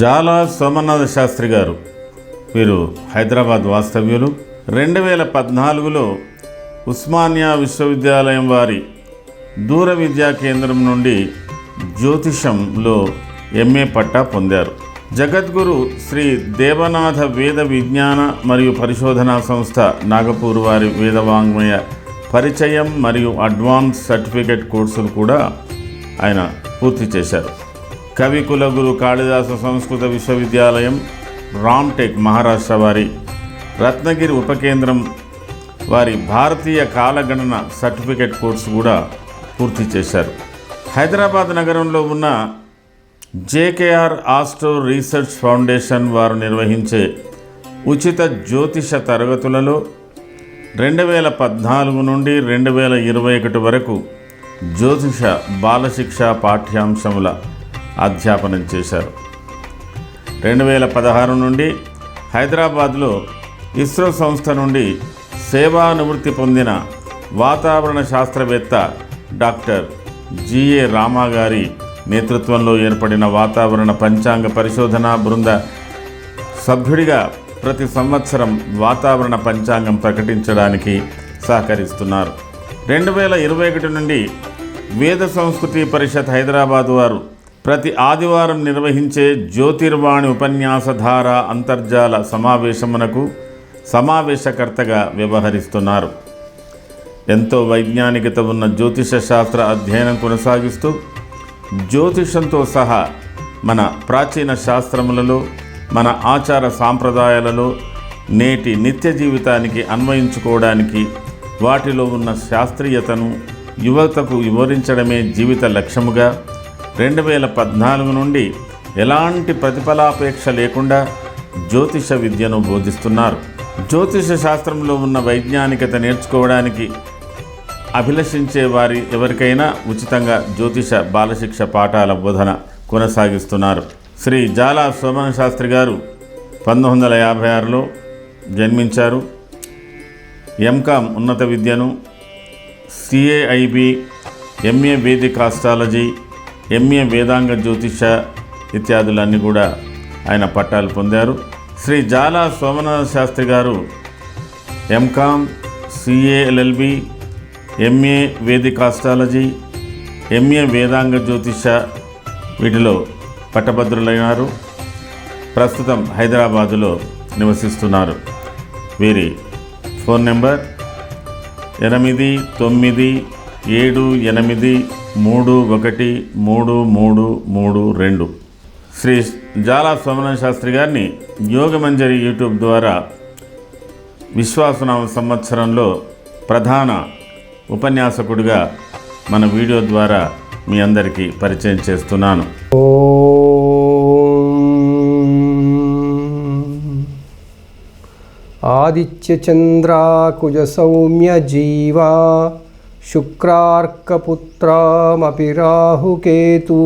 జాలా సోమనాథ శాస్త్రి గారు వీరు హైదరాబాద్ వాస్తవ్యులు. రెండు వేల పద్నాలుగులో ఉస్మానియా విశ్వవిద్యాలయం వారి దూర విద్యా కేంద్రం నుండి జ్యోతిషంలో ఎంఏ పట్టా పొందారు. జగద్గురు శ్రీ దేవనాథ వేద విజ్ఞాన మరియు పరిశోధనా సంస్థ నాగపూర్ వారి వేదవాంగ్మయ పరిచయం మరియు అడ్వాన్స్ సర్టిఫికేట్ కోర్సులు కూడా ఆయన పూర్తి చేశారు. కవి కులగురు కాళిదాస సంస్కృత విశ్వవిద్యాలయం రామ్టెక్ మహారాష్ట్ర వారి రత్నగిరి ఉపకేంద్రం వారి భారతీయ కాలగణన సర్టిఫికేట్ కోర్సు కూడా పూర్తి చేశారు. హైదరాబాద్ నగరంలో ఉన్న జేకేఆర్ ఆస్ట్రో రీసెర్చ్ ఫౌండేషన్ వారు నిర్వహించే ఉచిత జ్యోతిష తరగతులలో రెండు వేల పద్నాలుగు నుండి రెండు వేల ఇరవై ఒకటి వరకు జ్యోతిష బాలశిక్ష పాఠ్యాంశముల అధ్యాపనం చేశారు. రెండు వేల పదహారు నుండి హైదరాబాద్లో ఇస్రో సంస్థ నుండి సేవానివృత్తి పొందిన వాతావరణ శాస్త్రవేత్త డాక్టర్ జిఏ రామా గారి నేతృత్వంలో ఏర్పడిన వాతావరణ పంచాంగ పరిశోధన బృంద సభ్యుడిగా ప్రతి సంవత్సరం వాతావరణ పంచాంగం ప్రకటించడానికి సహకరిస్తున్నారు. రెండు వేల ఇరవై ఒకటి నుండి వేద సంస్కృతి పరిషత్ హైదరాబాద్ వారు ప్రతి ఆదివారం నిర్వహించే జ్యోతిర్వాణి ఉపన్యాసధార అంతర్జాల సమావేశమునకు సమావేశకర్తగా వ్యవహరిస్తున్నారు. ఎంతో వైజ్ఞానికత ఉన్న జ్యోతిష శాస్త్ర అధ్యయనం కొనసాగిస్తూ జ్యోతిషంతో సహా మన ప్రాచీన శాస్త్రములలో మన ఆచార సాంప్రదాయాలలో నేటి నిత్య జీవితానికి అన్వయించుకోవడానికి వాటిలో ఉన్న శాస్త్రీయతను యువతకు వివరించడమే జీవిత లక్ష్యముగా రెండు వేల పద్నాలుగు నుండి ఎలాంటి ప్రతిఫలాపేక్ష లేకుండా జ్యోతిష విద్యను బోధిస్తున్నారు. జ్యోతిష శాస్త్రంలో ఉన్న వైజ్ఞానికత నేర్చుకోవడానికి అభిలషించే వారి ఎవరికైనా ఉచితంగా జ్యోతిష బాలశిక్ష పాఠాల బోధన కొనసాగిస్తున్నారు. శ్రీ జాలా సోమన శాస్త్రి గారు పంతొమ్మిది వందల యాభై ఆరులో జన్మించారు. ఎంకామ్ ఉన్నత విద్యను CAIIB MA vedic astrology MA వేదాంగ జ్యోతిష ఇత్యాదులన్నీ కూడా ఆయన పట్టాలు పొందారు. శ్రీ జాలా సోమనాథ శాస్త్రి గారు M Com CA LLB MA vedic astrology MA వేదాంగ జ్యోతిష వీటిలో పట్టభద్రులైనారు. ప్రస్తుతం హైదరాబాదులో నివసిస్తున్నారు. వీరి ఫోన్ నెంబర్ ఎనిమిది తొమ్మిది ఏడు ఎనిమిది మూడు ఒకటి మూడు మూడు మూడు రెండు. శ్రీ జాలా సోమనాథ శాస్త్రి గారిని యోగమంజరి యూట్యూబ్ ద్వారా విశ్వాసనామ సంవత్సరంలో ప్రధాన ఉపన్యాసకుడిగా మన వీడియో ద్వారా మీ అందరికీ పరిచయం చేస్తున్నాను. आदित्यचन्द्राकुजसौम्यजीवा शुक्रार्कपुत्रामपि राहुकेतु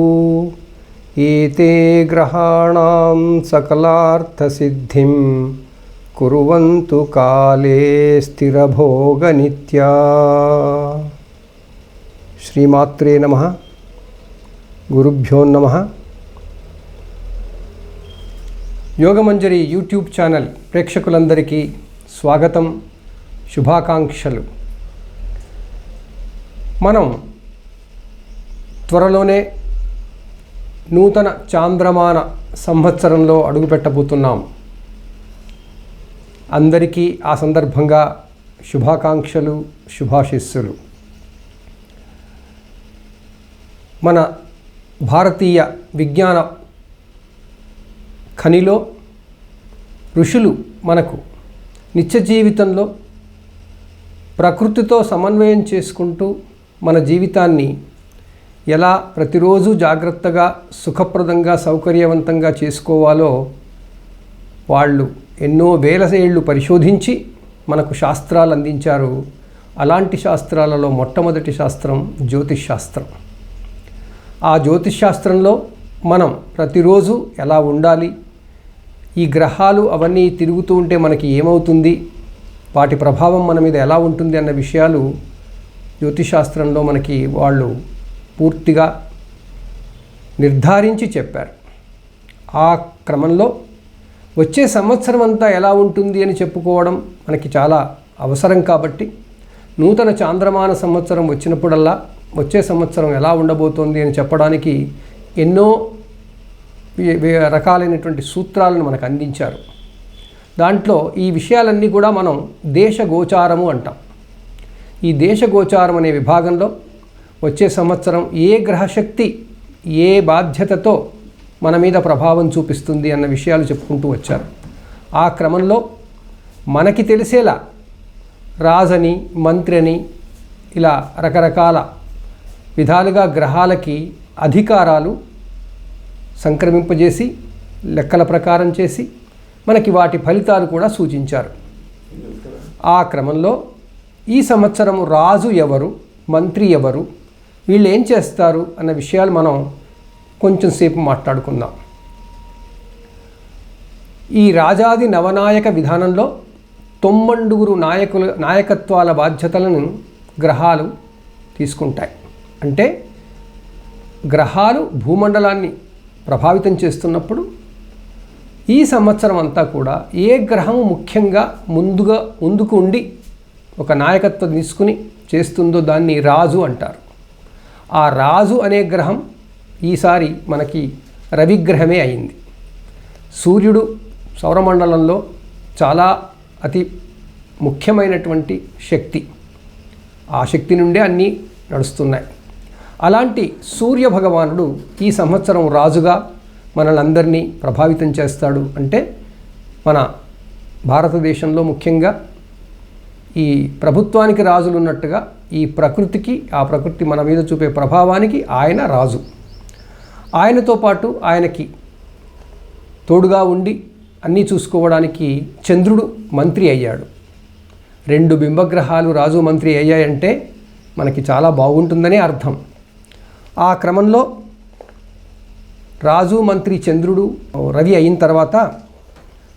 एते ग्रहाणां सकलार्थसिद्धिं कुर्वन्तु काले स्थिरभोगनित्या श्रीमात्रे नमः गुरुभ्यो नमः యోగమంజరి యూట్యూబ్ ఛానల్ ప్రేక్షకులందరికీ స్వాగతం శుభాకాంక్షలు. మనం త్వరలోనే నూతన చాంద్రమాన సంవత్సరంలో అడుగుపెట్టబోతున్నాం. అందరికీ ఆ సందర్భంగా శుభాకాంక్షలు శుభాశిస్సులు. మన భారతీయ విజ్ఞాన ఖనిలో ఋషులు మనకు నిత్య జీవితంలో ప్రకృతితో సమన్వయం చేసుకుంటూ మన జీవితాన్ని ఎలా ప్రతిరోజు జాగ్రత్తగా సుఖప్రదంగా సౌకర్యవంతంగా చేసుకోవాలో వాళ్ళు ఎన్నో వేల ఏళ్ళు పరిశోధించి మనకు శాస్త్రాలు అందించారు. అలాంటి శాస్త్రాలలో మొట్టమొదటి శాస్త్రం జ్యోతిష్ శాస్త్రం. ఆ జ్యోతిష్ శాస్త్రంలో మనం ప్రతిరోజు ఎలా ఉండాలి ఈ గ్రహాలు అవన్నీ తిరుగుతూ ఉంటే మనకి ఏమవుతుంది? వాటి ప్రభావం మన మీద ఎలా ఉంటుంది అన్న విషయాలు జ్యోతిశాస్త్రంలో మనకి వాళ్ళు పూర్తిగా నిర్ధారించి చెప్పారు. ఆ క్రమంలో వచ్చే సంవత్సరం అంతా ఎలా ఉంటుంది అని చెప్పుకోవడం మనకి చాలా అవసరం కాబట్టి నూతన చాంద్రమాన సంవత్సరం వచ్చినప్పుడల్లా వచ్చే సంవత్సరం ఎలా ఉండబోతోంది అని చెప్పడానికి ఎన్నో రకాలైనటువంటి సూత్రాలను మనకు అందించారు. దాంట్లో ఈ విషయాలన్నీ కూడా మనం దేశగోచారము అంటాం. ఈ దేశగోచారం అనే విభాగంలో వచ్చే సంవత్సరం ఏ గ్రహశక్తి ఏ బాధ్యతతో మన మీద ప్రభావం చూపిస్తుంది అన్న విషయాలు చెప్పుకుంటూ వచ్చారు. ఆ క్రమంలో మనకి తెలిసేలా రాజని మంత్రి అని ఇలా రకరకాల విధాలుగా గ్రహాలకి అధికారాలు సంక్రమింపజేసి లెక్కల ప్రకారం చేసి మనకి వాటి ఫలితాలు కూడా సూచించారు. ఆ క్రమంలో ఈ సంవత్సరం రాజు ఎవరు మంత్రి ఎవరు వీళ్ళు ఏం చేస్తారు అన్న విషయాలు మనం కొంచెం సేపు మాట్లాడుకుందాం. ఈ రాజాది నవనాయక విధానంలో తొమ్మండుగురు నాయకుల నాయకత్వాల బాధ్యతలను గ్రహాలు తీసుకుంటాయి. అంటే గ్రహాలు భూమండలాన్ని ప్రభావితం చేస్తున్నప్పుడు ఈ సంవత్సరం అంతా కూడా ఏ గ్రహం ముఖ్యంగా ముందుగా ముందుకు ఉండి ఒక నాయకత్వం తీసుకుని చేస్తుందో దాన్ని రాజు అంటారు. ఆ రాజు అనే గ్రహం ఈసారి మనకి రవిగ్రహమే అయింది. సూర్యుడు సౌరమండలంలో చాలా అతి ముఖ్యమైనటువంటి శక్తి. ఆ శక్తి నుండే అన్నీ నడుస్తున్నాయి. అలాంటి సూర్య భగవానుడు ఈ సంవత్సరం రాజుగా మనలందరినీ ప్రభావితం చేస్తాడు అంటే మన భారతదేశంలో ముఖ్యంగా ఈ ప్రభుత్వానికి రాజులు ఉన్నట్టుగా ఈ ప్రకృతికి ఆ ప్రకృతి మన మీద చూపే ప్రభావానికి ఆయన రాజు. ఆయనతో పాటు ఆయనకి తోడుగా ఉండి అన్నీ చూసుకోవడానికి చంద్రుడు మంత్రి అయ్యాడు. రెండు బింబగ్రహాలు రాజు మంత్రి అయ్యాయంటే మనకి చాలా బాగుంటుందనే అర్థం. ఆ క్రమంలో రాజు మంత్రి చంద్రుడు రవి అయిన తర్వాత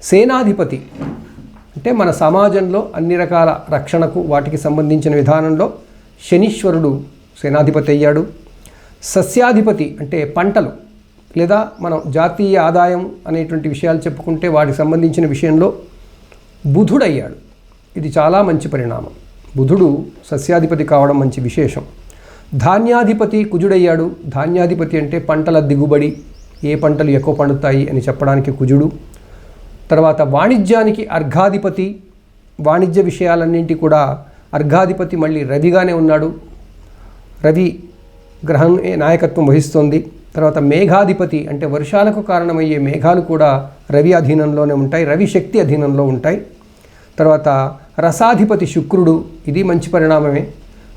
సేనాధిపతి అంటే మన సమాజంలో అన్ని రకాల రక్షణకు వాటికి సంబంధించిన విధానంలో శనీశ్వరుడు సేనాధిపతి అయ్యాడు. సస్యాధిపతి అంటే పంటలు లేదా మనం జాతీయ ఆదాయం అనేటువంటి విషయాలు చెప్పుకుంటే వాటికి సంబంధించిన విషయంలో బుధుడయ్యాడు. ఇది చాలా మంచి పరిణామం. బుధుడు సస్యాధిపతి కావడం మంచి విశేషం. ధాన్యాధిపతి కుజుడయ్యాడు. ధాన్యాధిపతి అంటే పంటల దిగుబడి ఏ పంటలు ఎక్కువ పండుతాయి అని చెప్పడానికి కుజుడు. తర్వాత వాణిజ్యానికి అర్ఘాధిపతి. వాణిజ్య విషయాలన్నింటి కూడా అర్ఘాధిపతి మళ్ళీ రవిగానే ఉన్నాడు. రవి గ్రహం నాయకత్వం వహిస్తుంది. తర్వాత మేఘాధిపతి అంటే వర్షాలకు కారణమయ్యే మేఘాలు కూడా రవి అధీనంలోనే ఉంటాయి రవి శక్తి అధీనంలో ఉంటాయి. తర్వాత రసాధిపతి శుక్రుడు ఇది మంచి పరిణామమే.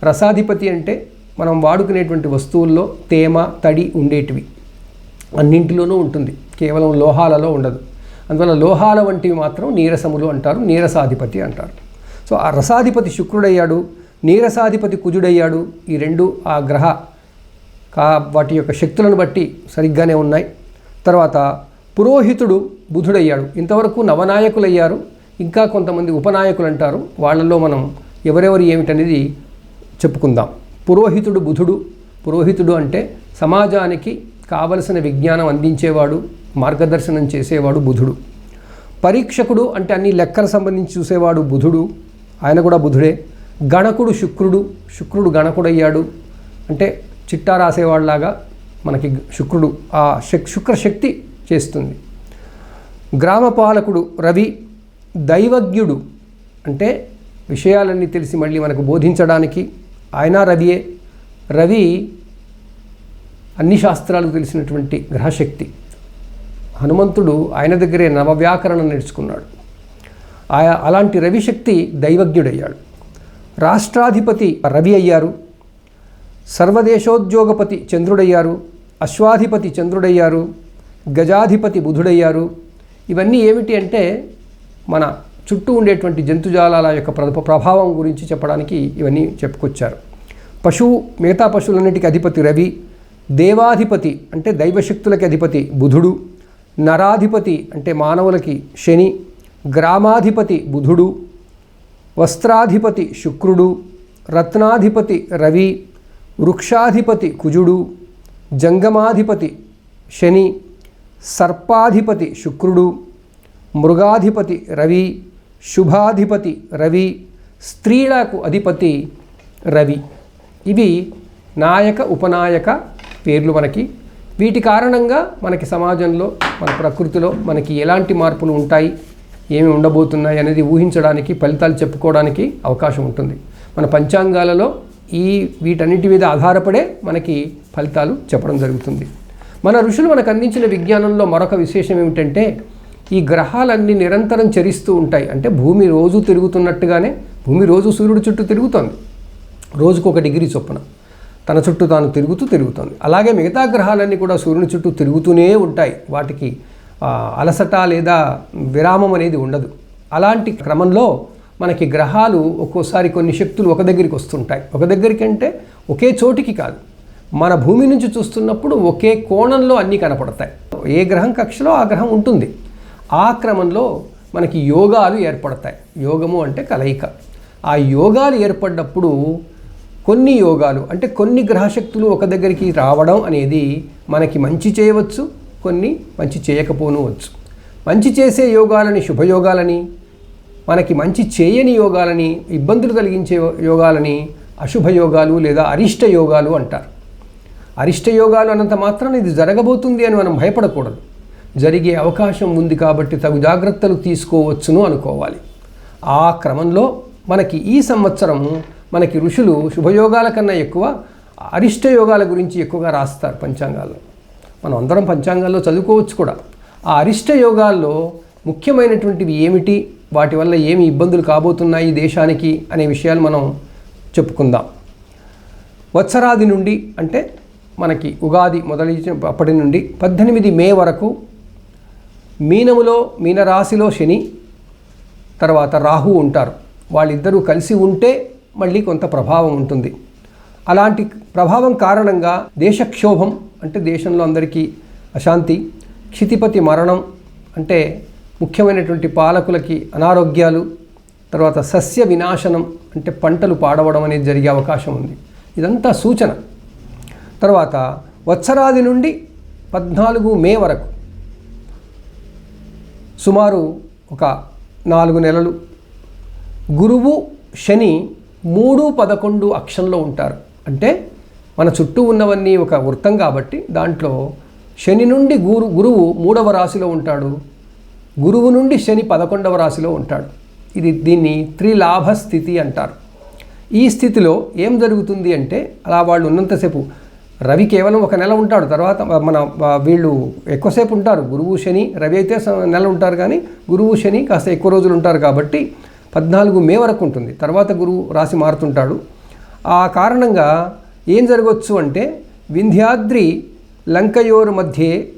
రసాధిపతి అంటే మనం వాడుకునేటువంటి వస్తువుల్లో తేమ తడి ఉండేటివి. అన్నింటిలోనూ ఉంటుంది. కేవలం లోహాలలో ఉండదు. అందువల్ల లోహాల వంటివి మాత్రం నీరసములు అంటారు నీరసాధిపతి అంటారు. సో ఆ రసాధిపతి శుక్రుడయ్యాడు నీరసాధిపతి కుజుడయ్యాడు. ఈ రెండు ఆ గ్రహ కా వాటి యొక్క శక్తులను బట్టి సరిగ్గానే ఉన్నాయి. తర్వాత పురోహితుడు బుధుడయ్యాడు. ఇంతవరకు నవనాయకులయ్యారు. ఇంకా కొంతమంది ఉపనాయకులు అంటారు వాళ్ళల్లో మనం ఎవరెవరు ఏమిటనేది చెప్పుకుందాం. పురోహితుడు బుధుడు. పురోహితుడు అంటే సమాజానికి కావలసిన విజ్ఞానం అందించేవాడు మార్గదర్శనం చేసేవాడు బుధుడు. పరీక్షకుడు అంటే అన్ని లెక్కల సంబంధించి చూసేవాడు బుధుడు. ఆయన కూడా బుధుడే. గణకుడు శుక్రుడు. శుక్రుడు గణకుడయ్యాడు. అంటే చిట్టా రాసేవాళ్ళలాగా మనకి శుక్రుడు ఆ శక్ శుక్రశక్తి చేస్తుంది. గ్రామపాలకుడు రవి దైవజ్ఞుడు అంటే విషయాలన్నీ తెలిసి మళ్ళీ మనకు బోధించడానికి ఆయన రవియే. రవి అన్ని శాస్త్రాలు తెలిసినటువంటి గ్రహశక్తి. హనుమంతుడు ఆయన దగ్గరే నవవ్యాకరణం నేర్చుకున్నాడు. ఆయా అలాంటి రవిశక్తి దైవజ్ఞుడయ్యాడు. రాష్ట్రాధిపతి రవి అయ్యారు. సర్వదేశోద్యోగపతి చంద్రుడయ్యారు. అశ్వాధిపతి చంద్రుడయ్యారు. గజాధిపతి బుధుడయ్యారు. ఇవన్నీ ఏమిటి అంటే మన చుట్టూ ఉండేటువంటి జంతుజాలాల యొక్క ప్రభావం గురించి చెప్పడానికి ఇవన్నీ చెప్పుకొచ్చారు. పశువు మిగతా పశువులన్నిటికీ అధిపతి రవి దేవాధిపతి అంటే దైవశక్తులకి అధిపతి బుధుడు నరాధిపతి అంటే మానవులకి శని గ్రామాధిపతి బుధుడు వస్త్రాధిపతి శుక్రుడు రత్నాధిపతి రవి వృక్షాధిపతి కుజుడు జంగమాధిపతి శని సర్పాధిపతి శుక్రుడు మృగాధిపతి రవి శుభాధిపతి రవి స్త్రీలకు అధిపతి రవి. ఇవి నాయక ఉపనాయక పేర్లు మనకి. వీటి కారణంగా మనకి సమాజంలో మన ప్రకృతిలో మనకి ఎలాంటి మార్పులు ఉంటాయి ఏమి ఉండబోతున్నాయి అనేది ఊహించడానికి ఫలితాలు చెప్పుకోవడానికి అవకాశం ఉంటుంది. మన పంచాంగాలలో ఈ వీటన్నిటి మీద ఆధారపడే మనకి ఫలితాలు చెప్పడం జరుగుతుంది. మన ఋషులు మనకు అందించిన విజ్ఞానంలో మరొక విశేషం ఏమిటంటే ఈ గ్రహాలన్నీ నిరంతరం చరిస్తూ ఉంటాయి. అంటే భూమి రోజు తిరుగుతున్నట్టుగానే భూమి రోజు సూర్యుడి చుట్టూ తిరుగుతోంది. రోజుకు ఒక డిగ్రీ చొప్పున తన చుట్టూ తాను తిరుగుతూ తిరుగుతోంది. అలాగే మిగతా గ్రహాలన్నీ కూడా సూర్యుని చుట్టూ తిరుగుతూనే ఉంటాయి. వాటికి అలసట లేదా విరామం అనేది ఉండదు. అలాంటి క్రమంలో మనకి గ్రహాలు ఒక్కోసారి కొన్ని శక్తులు ఒక దగ్గరికి వస్తుంటాయి. ఒక దగ్గరికి అంటే ఒకే చోటికి కాదు. మన భూమి నుంచి చూస్తున్నప్పుడు ఒకే కోణంలో అన్నీ కనపడతాయి. ఏ గ్రహం కక్షలో ఆ గ్రహం ఉంటుంది. ఆ క్రమంలో మనకి యోగాలు ఏర్పడతాయి. యోగము అంటే కలయిక. ఆ యోగాలు ఏర్పడ్డప్పుడు కొన్ని యోగాలు అంటే కొన్ని గ్రహశక్తులు ఒక దగ్గరికి రావడం అనేది మనకి మంచి చేయవచ్చు కొన్ని మంచి చేయకపోనవచ్చు. మంచి చేసే యోగాలని శుభయోగాలని మనకి మంచి చేయని యోగాలని ఇబ్బందులు కలిగించే యోగాలని అశుభ యోగాలు లేదా అరిష్ట యోగాలు అంటారు. అరిష్ట యోగాలు అన్నంత మాత్రాన ఇది జరగబోతుంది అని మనం భయపడకూడదు. జరిగే అవకాశం ఉంది కాబట్టి తగు జాగ్రత్తలు తీసుకోవచ్చును అనుకోవాలి. ఆ క్రమంలో మనకి ఈ సంవత్సరం మనకి ఋషులు శుభయోగాల కన్నా ఎక్కువ అరిష్ట యోగాల గురించి ఎక్కువగా రాస్తారు పంచాంగాల్లో. మనం అందరం పంచాంగాల్లో చదువుకోవచ్చు కూడా. ఆ అరిష్ట యోగాల్లో ముఖ్యమైనటువంటివి ఏమిటి? వాటి వల్ల ఏమి ఇబ్బందులు కాబోతున్నాయి దేశానికి అనే విషయాలు మనం చెప్పుకుందాం. వత్సరాది నుండి అంటే మనకి ఉగాది మొదలైన అప్పటి నుండి పద్దెనిమిది మే వరకు మీనములో మీనరాశిలో శని తర్వాత రాహు ఉంటారు. వాళ్ళిద్దరూ కలిసి ఉంటే మళ్ళీ కొంత ప్రభావం ఉంటుంది. అలాంటి ప్రభావం కారణంగా దేశక్షోభం అంటే దేశంలో అందరికీ అశాంతి క్షితిపతి మరణం అంటే ముఖ్యమైనటువంటి పాలకులకి అనారోగ్యాలు తర్వాత సస్య వినాశనం అంటే పంటలు పాడవడం అనేది జరిగే అవకాశం ఉంది. ఇదంతా సూచన. తర్వాత వత్సరాది నుండి పద్నాలుగు మే వరకు సుమారు ఒక నాలుగు నెలలు. గురువు శని మూడు పదకొండు అక్షంలో ఉంటారు. అంటే మన చుట్టూ ఉన్నవన్నీ ఒక వృత్తం కాబట్టి దాంట్లో శని నుండి గురు గురువు మూడవ రాశిలో ఉంటాడు. గురువు నుండి శని పదకొండవ రాశిలో ఉంటాడు. ఇది దీన్ని త్రిలాభ స్థితి అంటారు. ఈ స్థితిలో ఏం జరుగుతుంది అంటే అలా వాళ్ళు ఉన్నంతసేపు రవి కేవలం ఒక నెల ఉంటాడు. తర్వాత మన వీళ్ళు ఎక్కువసేపు ఉంటారు. గురువు శని రవి అయితే స- నెల ఉంటారు కానీ గురువు శని కాస్త ఎక్కువ రోజులు ఉంటారు కాబట్టి పద్నాలుగు మే వరకు ఉంటుంది. తర్వాత గురువు రాశి మారుతుంటాడు. ఆ కారణంగా ఏం జరగవచ్చు అంటే వింధ్యాద్రి లంకయోరు మధ్యే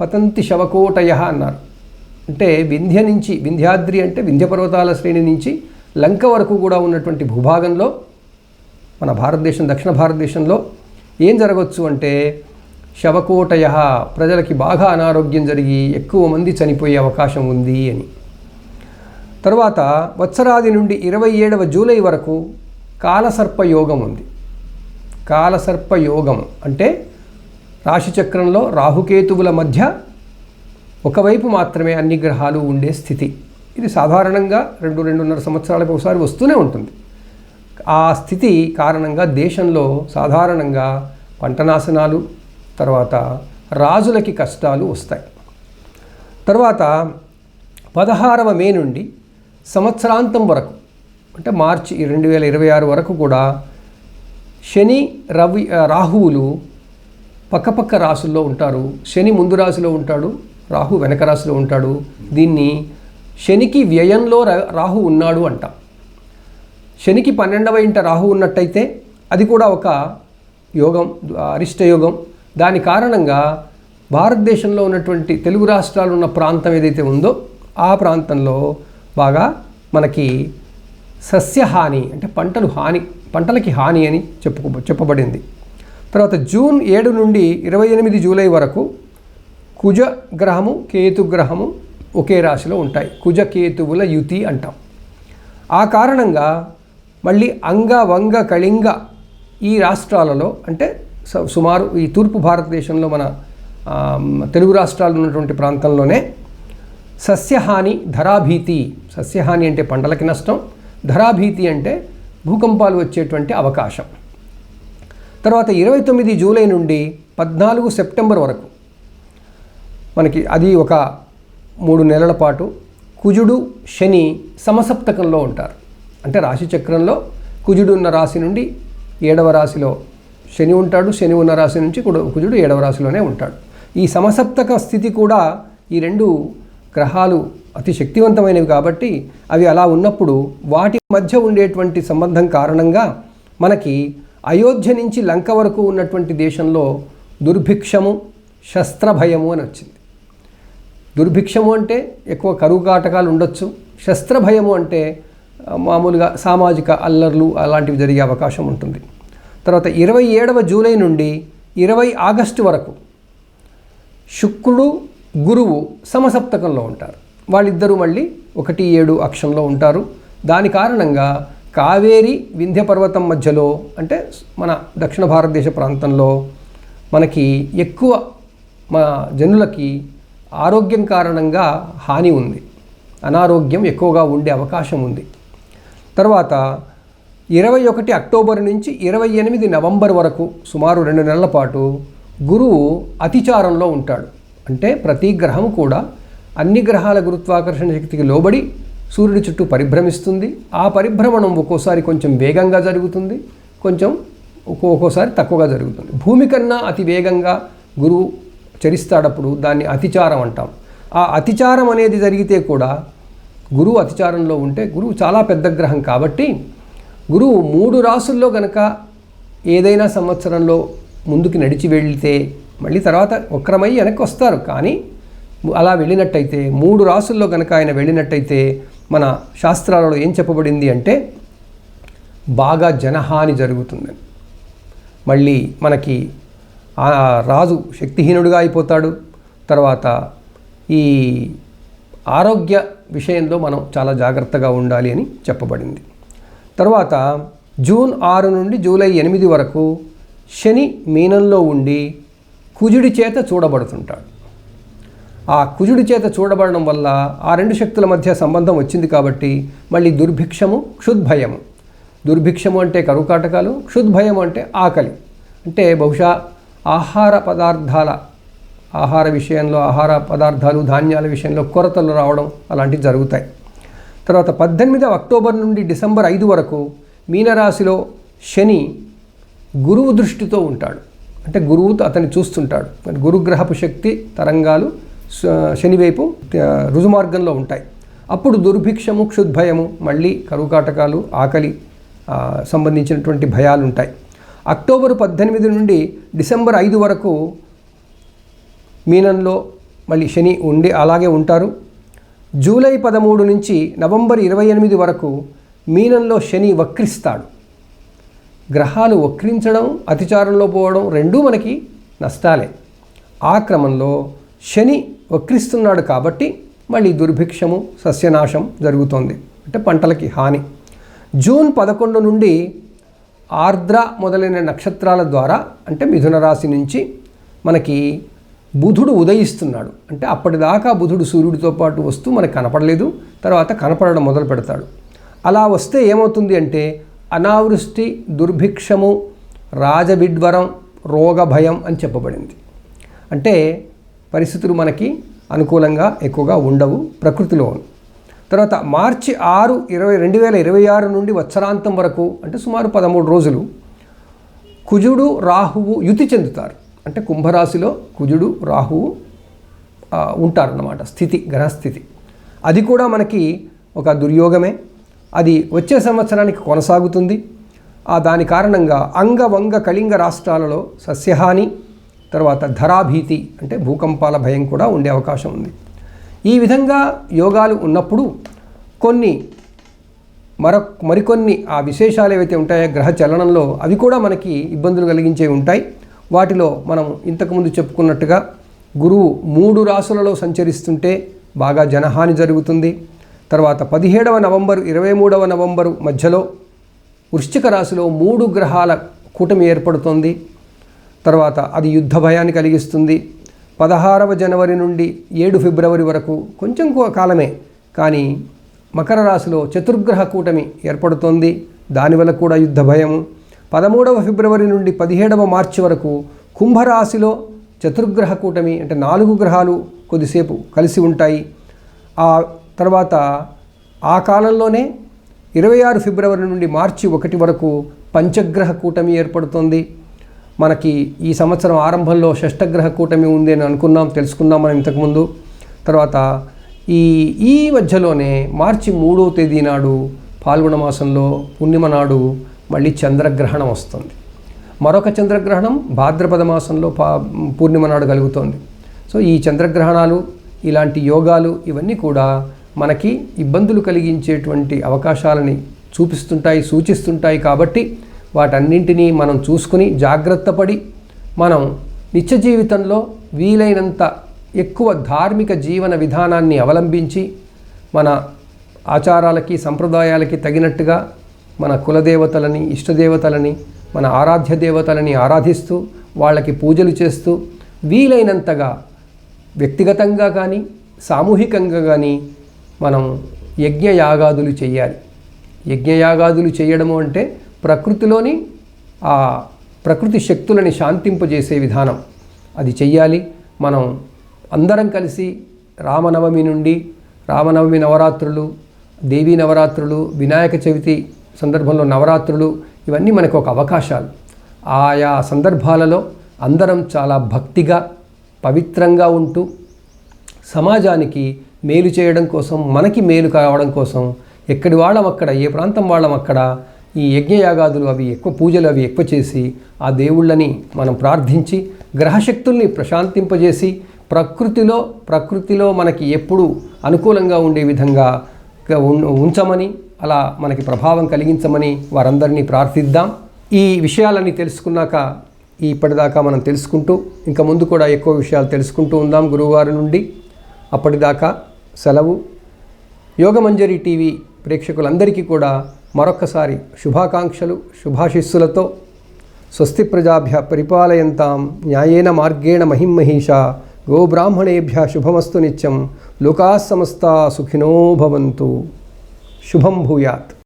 పతంతి శవకోటయ అన్నారు. అంటే వింధ్య నుంచి వింధ్యాద్రి అంటే వింధ్య పర్వతాల శ్రేణి నుంచి లంక వరకు కూడా ఉన్నటువంటి భూభాగంలో మన భారతదేశం దక్షిణ భారతదేశంలో ఏం జరగవచ్చు అంటే శవకోటయ ప్రజలకి బాగా అనారోగ్యం జరిగి ఎక్కువ మంది చనిపోయే అవకాశం ఉంది అని. తర్వాత వత్సరాది నుండి ఇరవై ఏడవ జూలై వరకు కాలసర్ప యోగం ఉంది. కాలసర్ప యోగం అంటే రాశిచక్రంలో రాహుకేతువుల మధ్య ఒకవైపు మాత్రమే అన్ని గ్రహాలు ఉండే స్థితి. ఇది సాధారణంగా రెండు రెండున్నర సంవత్సరాలకు ఒకసారి వస్తూనే ఉంటుంది. ఆ స్థితి కారణంగా దేశంలో సాధారణంగా పంట నాశనాలు తర్వాత రాజులకి కష్టాలు వస్తాయి. తర్వాత పదహారవ మే నుండి సంవత్సరాంతం వరకు అంటే మార్చి రెండు వేల ఇరవై ఆరు వరకు కూడా శని రవి రాహువులు పక్కపక్క రాసుల్లో ఉంటారు. శని ముందు రాశిలో ఉంటాడు రాహు వెనక రాశిలో ఉంటాడు. దీన్ని శనికి వ్యయంలో రా- రాహు ఉన్నాడు అంటాం. శనికి పన్నెండవ ఇంట రాహు ఉన్నట్టయితే అది కూడా ఒక యోగం అరిష్ట యోగం. దాని కారణంగా భారతదేశంలో ఉన్నటువంటి తెలుగు రాష్ట్రాలు ఉన్న ప్రాంతం ఏదైతే ఉందో ఆ ప్రాంతంలో బాగా మనకి సస్యహాని అంటే పంటలు హాని పంటలకి హాని అని చెప్పుకో చెప్పబడింది. తర్వాత జూన్ ఏడు నుండి ఇరవై ఎనిమిది జూలై వరకు కుజ గ్రహము కేతు గ్రహము ఒకే రాశిలో ఉంటాయి. కుజ కేతువుల యుతి అంటాం. ఆ కారణంగా మళ్ళీ అంగ వంగ కళింగ ఈ రాష్ట్రాలలో అంటే సుమారు ఈ తూర్పు భారతదేశంలో మన తెలుగు రాష్ట్రాలు ఉన్నటువంటి ప్రాంతంలోనే సస్యహాని ధరాభీతి సస్యహాని అంటే పంటలకి నష్టం ధరాభీతి అంటే భూకంపాలు వచ్చేటువంటి అవకాశం. తర్వాత ఇరవై తొమ్మిది జూలై నుండి పద్నాలుగు సెప్టెంబర్ వరకు మనకి అది ఒక మూడు నెలల పాటు కుజుడు శని సమసప్తకంలో ఉంటారు. అంటే రాశిచక్రంలో కుజుడు ఉన్న రాశి నుండి ఏడవ రాశిలో శని ఉంటాడు. శని ఉన్న రాశి నుంచి కుజుడు ఏడవ రాశిలోనే ఉంటాడు. ఈ సమసప్తక స్థితి కూడా ఈ రెండు గ్రహాలు అతి శక్తివంతమైనవి కాబట్టి అవి అలా ఉన్నప్పుడు వాటి మధ్య ఉండేటువంటి సంబంధం కారణంగా మనకి అయోధ్య నుంచి లంక వరకు ఉన్నటువంటి దేశంలో దుర్భిక్షము శస్త్రభయము అని వచ్చింది. దుర్భిక్షము అంటే ఎక్కువ కరువు కాటకాలు ఉండొచ్చు. శస్త్రభయము అంటే మామూలుగా సామాజిక అల్లర్లు అలాంటివి జరిగే అవకాశం ఉంటుంది. తర్వాత ఇరవై ఏడవ జూలై నుండి ఇరవై ఆగస్టు వరకు శుక్రుడు గురువు సమసప్తకంలో ఉంటారు. వాళ్ళిద్దరూ మళ్ళీ ఒకటి ఏడు అక్షంలో ఉంటారు. దాని కారణంగా కావేరి వింధ్య పర్వతం మధ్యలో అంటే మన దక్షిణ భారతదేశ ప్రాంతంలో మనకి ఎక్కువ మన జనులకి ఆరోగ్యం కారణంగా హాని ఉంది. అనారోగ్యం ఎక్కువగా ఉండే అవకాశం ఉంది. తర్వాత ఇరవై ఒకటి అక్టోబర్ నుంచి ఇరవై ఎనిమిది నవంబర్ వరకు సుమారు రెండు నెలల పాటు గురువు అతిచారంలో ఉంటాడు. అంటే ప్రతి గ్రహం కూడా అన్ని గ్రహాల గురుత్వాకర్షణ శక్తికి లోబడి సూర్యుడి చుట్టూ పరిభ్రమిస్తుంది. ఆ పరిభ్రమణం ఒక్కోసారి కొంచెం వేగంగా జరుగుతుంది. కొంచెం ఒక్కో- ఒక్కోసారి తక్కువగా జరుగుతుంది. భూమి కన్నా అతి వేగంగా గురువు చరిస్తాడప్పుడు దాన్ని అతిచారం అంటాం. ఆ అతిచారం అనేది జరిగితే కూడా గురువు అతిచారంలో ఉంటే గురువు చాలా పెద్ద గ్రహం కాబట్టి గురువు మూడు రాసుల్లో గనక ఏదైనా సంవత్సరంలో ముందుకు నడిచి వెళితే మళ్ళీ తర్వాత వక్రమై వెనక్కి వస్తారు. కానీ అలా వెళ్ళినట్టయితే మూడు రాసుల్లో గనక ఆయన వెళ్ళినట్టయితే మన శాస్త్రాలలో ఏం చెప్పబడింది అంటే బాగా జనహాని జరుగుతుందని మళ్ళీ మనకి ఆ రాజు శక్తిహీనుడుగా అయిపోతాడు. తర్వాత ఈ ఆరోగ్య విషయంలో మనం చాలా జాగ్రత్తగా ఉండాలి అని చెప్పబడింది. తర్వాత జూన్ ఆరు నుండి జూలై ఎనిమిది వరకు శని మీనంలో ఉండి కుజుడి చేత చూడబడుతుంటాడు. ఆ కుజుడి చేత చూడబడడం వల్ల ఆ రెండు శక్తుల మధ్య సంబంధం వచ్చింది కాబట్టి మళ్ళీ దుర్భిక్షము క్షుద్భయము. దుర్భిక్షము అంటే కరువు కాటకాలు క్షుద్భయము అంటే ఆకలి. అంటే బహుశా ఆహార పదార్థాల ఆహార విషయంలో ఆహార పదార్థాలు ధాన్యాల విషయంలో కొరతలు రావడం అలాంటివి జరుగుతాయి. తర్వాత పద్దెనిమిది అక్టోబర్ నుండి డిసెంబర్ ఐదు వరకు మీనరాశిలో శని గురువు దృష్టితో ఉంటాడు. అంటే గురువుతో అతన్ని చూస్తుంటాడు. గురుగ్రహపు శక్తి తరంగాలు శనివైపు శని వైపు రుజుమార్గంలో ఉంటాయి. అప్పుడు దుర్భిక్షము క్షుద్భయము మళ్ళీ కరువుకాటకాలు ఆకలి సంబంధించినటువంటి భయాలు ఉంటాయి అక్టోబర్ పద్దెనిమిది నుండి డిసెంబర్ ఐదు వరకు మీనంలో మళ్ళీ శని ఉండి అలాగే ఉంటారు. జూలై పదమూడు నుంచి నవంబర్ ఇరవై ఎనిమిది వరకు మీనంలో శని వక్రిస్తాడు. గ్రహాలు వక్రించడం అతిచారంలో పోవడం రెండూ మనకి నష్టాలే. ఆ క్రమంలో శని వక్రిస్తున్నాడు కాబట్టి మళ్ళీ దుర్భిక్షము సస్యనాశం జరుగుతోంది. అంటే పంటలకి హాని. జూన్ పదకొండు నుండి ఆర్ద్ర మొదలైన నక్షత్రాల ద్వారా అంటే మిథున రాశి నుంచి మనకి బుధుడు ఉదయిస్తున్నాడు. అంటే అప్పటిదాకా బుధుడు సూర్యుడితో పాటు వస్తూ మనకు కనపడలేదు. తర్వాత కనపడడం మొదలు పెడతాడు. అలా వస్తే ఏమవుతుంది అంటే అనావృష్టి దుర్భిక్షము రాజవిడ్వరం రోగ భయం అని చెప్పబడింది. అంటే పరిస్థితులు మనకి అనుకూలంగా ఎక్కువగా ఉండవు ప్రకృతిలో. తర్వాత మార్చి ఆరు ఇరవై రెండు వేల ఇరవై ఆరు నుండి వత్సరాంతం వరకు అంటే సుమారు పదమూడు రోజులు కుజుడు రాహువు యుతి చెందుతారు. అంటే కుంభరాశిలో కుజుడు రాహువు ఉంటారన్నమాట. స్థితి గ్రహస్థితి. అది కూడా మనకి ఒక దుర్యోగమే. అది వచ్చే సంవత్సరానికి కొనసాగుతుంది. ఆ దాని కారణంగా అంగవంగ కళింగ రాష్ట్రాలలో సస్యహాని తర్వాత ధరాభీతి అంటే భూకంపాల భయం కూడా ఉండే అవకాశం ఉంది. ఈ విధంగా యోగాలు ఉన్నప్పుడు కొన్ని మరొక మరికొన్ని ఆ విశేషాలు ఏవైతే ఉంటాయో గ్రహ చలనంలో అవి కూడా మనకి ఇబ్బందులు కలిగించేవి ఉంటాయి. వాటిలో మనం ఇంతకుముందు చెప్పుకున్నట్టుగా గురువు మూడు రాసులలో సంచరిస్తుంటే బాగా జనహాని జరుగుతుంది. తర్వాత పదిహేడవ నవంబరు ఇరవై మూడవ నవంబరు మధ్యలో వృశ్చిక రాశిలో మూడు గ్రహాల కూటమి ఏర్పడుతోంది. తర్వాత అది యుద్ధ భయాన్ని కలిగిస్తుంది. పదహారవ జనవరి నుండి ఏడు ఫిబ్రవరి వరకు కొంచెం కో- కాలమే కానీ మకర రాశిలో చతుర్గ్రహ కూటమి ఏర్పడుతోంది. దానివల్ల కూడా యుద్ధ భయము. పదమూడవ ఫిబ్రవరి నుండి పదిహేడవ మార్చి వరకు కుంభరాశిలో చతుర్గ్రహ కూటమి అంటే నాలుగు గ్రహాలు కొద్దిసేపు కలిసి ఉంటాయి. ఆ తర్వాత ఆ కాలంలోనే ఇరవై ఆరు ఫిబ్రవరి నుండి మార్చి ఒకటి వరకు పంచగ్రహ కూటమి ఏర్పడుతుంది. మనకి ఈ సంవత్సరం ఆరంభంలో షష్టగ్రహ కూటమి ఉంది అని అనుకున్నాం తెలుసుకున్నాం మనం ఇంతకుముందు తర్వాత ఈ ఈ మధ్యలోనే మార్చి మూడో తేదీ నాడు పాల్గొన మాసంలో పూర్ణిమ నాడు మళ్ళీ చంద్రగ్రహణం వస్తుంది. మరొక చంద్రగ్రహణం భాద్రపద మాసంలో పా పూర్ణిమ నాడు కలుగుతోంది. సో ఈ చంద్రగ్రహణాలు ఇలాంటి యోగాలు ఇవన్నీ కూడా మనకి ఇబ్బందులు కలిగించేటువంటి అవకాశాలని చూపిస్తుంటాయి సూచిస్తుంటాయి కాబట్టి వాటన్నింటినీ మనం చూసుకుని జాగ్రత్త పడి మనం నిత్య జీవితంలో వీలైనంత ఎక్కువ ధార్మిక జీవన విధానాన్ని అవలంబించి మన ఆచారాలకి సంప్రదాయాలకి తగినట్టుగా మన కులదేవతలని ఇష్టదేవతలని మన ఆరాధ్య దేవతలని ఆరాధిస్తూ వాళ్ళకి పూజలు చేస్తూ వీలైనంతగా వ్యక్తిగతంగా కానీ సామూహికంగా కానీ మనం యజ్ఞయాగాదులు చేయాలి. యజ్ఞయాగాదులు చేయడము అంటే ప్రకృతిలోని ఆ ప్రకృతి శక్తులని శాంతింపజేసే విధానం. అది చెయ్యాలి. మనం అందరం కలిసి రామనవమి నుండి రామనవమి నవరాత్రులు దేవీ నవరాత్రులు వినాయక చవితి సందర్భంలో నవరాత్రులు ఇవన్నీ మనకు ఒక అవకాశాలు. ఆయా సందర్భాలలో అందరం చాలా భక్తిగా పవిత్రంగా ఉంటూ సమాజానికి మేలు చేయడం కోసం మనకి మేలు కావడం కోసం ఎక్కడి వాళ్ళం అక్కడ ఏ ప్రాంతం వాళ్ళం అక్కడ ఈ యజ్ఞయాగాదులు అవి ఎక్కువ పూజలు అవి ఎక్కువ చేసి ఆ దేవుళ్ళని మనం ప్రార్థించి గ్రహశక్తుల్ని ప్రశాంతింపజేసి ప్రకృతిలో ప్రకృతిలో మనకి ఎప్పుడు అనుకూలంగా ఉండే విధంగా ఉంచమని అలా మనకి ప్రభావం కలిగించమని వారందరినీ ప్రార్థిద్దాం. ఈ విషయాలన్నీ తెలుసుకున్నాక ఇప్పటిదాకా మనం తెలుసుకుంటూ ఇంకా ముందు కూడా ఎక్కువ విషయాలు తెలుసుకుంటూ ఉందాం గురువారం నుండి. అప్పటిదాకా సెలవు. యోగమంజరి టీవీ ప్రేక్షకులందరికీ కూడా మరొక్కసారి శుభాకాంక్షలు శుభాశిస్సులతో. స్వస్తి ప్రజాభ్య పరిపాలయంతాం న్యాయేన మార్గేణ మహిమహీష గోబ్రాహ్మణేభ్య శుభమస్తు నిత్యం. లోకా సమస్త సుఖినో భవంతు. शुभम भूयात।